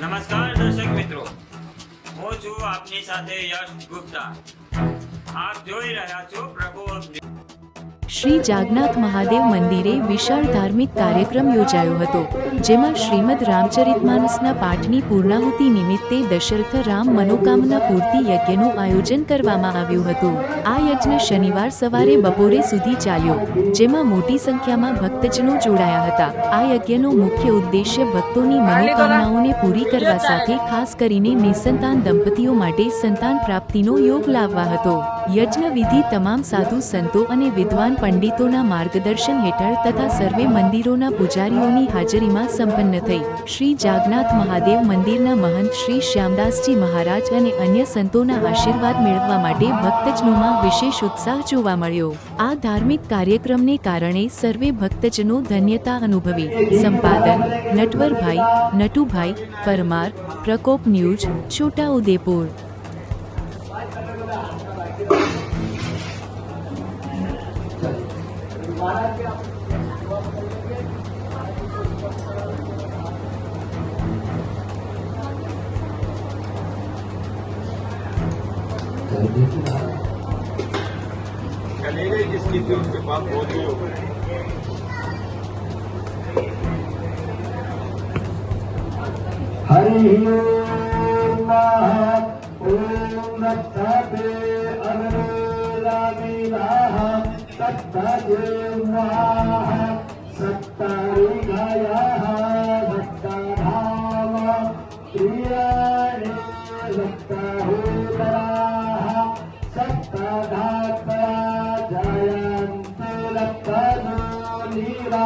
નમસ્કાર દર્શક મિત્રો. હું છું આપની સાથે યશ ગુપ્તા. આપ જોઈ રહ્યા છો પ્રભુ શ્રી જાગનાથ મહાદેવ મંદિરે વિશાળ ધાર્મિક કાર્યક્રમ યોજાયો હતો જેમાં શ્રીમદ રામચરિતમાનસના પાઠની પૂર્ણાહુતિ નિમિત્તે દશરથ રામ મનોકામના પૂર્તિ યજ્ઞનું આયોજન કરવામાં આવ્યું હતું. આ યજ્ઞ શનિવાર સવારે બપોરે સુધી ચાલ્યો જેમાં મોટી સંખ્યામાં ભક્તજનો જોડાયા હતા. આ યજ્ઞનો મુખ્ય ઉદ્દેશ્ય ભક્તોની મનોકામનાઓને પૂરી કરવા સાથે ખાસ કરીને નિસંતાન દંપતીઓ માટે સંતાન પ્રાપ્તિનો યોગ લાવવા હતો. યજ્ઞ વિધિ તમામ સાધુ સંતો અને વિદ્વાન પંડિતોના માર્ગદર્શન હેઠળ તથા સર્વે મંદિરોના પૂજારીઓની હાજરીમાં સંપન્ન થઈ શ્રી જાગનાથ મહાદેવ મંદિરના મહંત શ્રી શ્યામદાસજી મહારાજ અને અન્ય સંતોના આશીર્વાદ મેળવવા માટે ભક્તજનોમાં વિશેષ ઉત્સાહ જોવા મળ્યો. આ ધાર્મિક કાર્યક્રમને કારણે સર્વે ભક્તજનો ધન્યતા અનુભવી. સંપાદન, નટવરભાઈ, નટુભાઈ, પરમાર, પ્રકોપ ન્યૂઝ છોટાઉદેપુર चलेगा जिसकी थी उसके पास बहुत ही ओम ओम अनुरागिनाः सत्तदेवाः सत्तरिगायाः सत्तधाम प्रियाणि सत्तहोतराः सत्तधात्रा जयन्ति लक्ष्मणो नीरा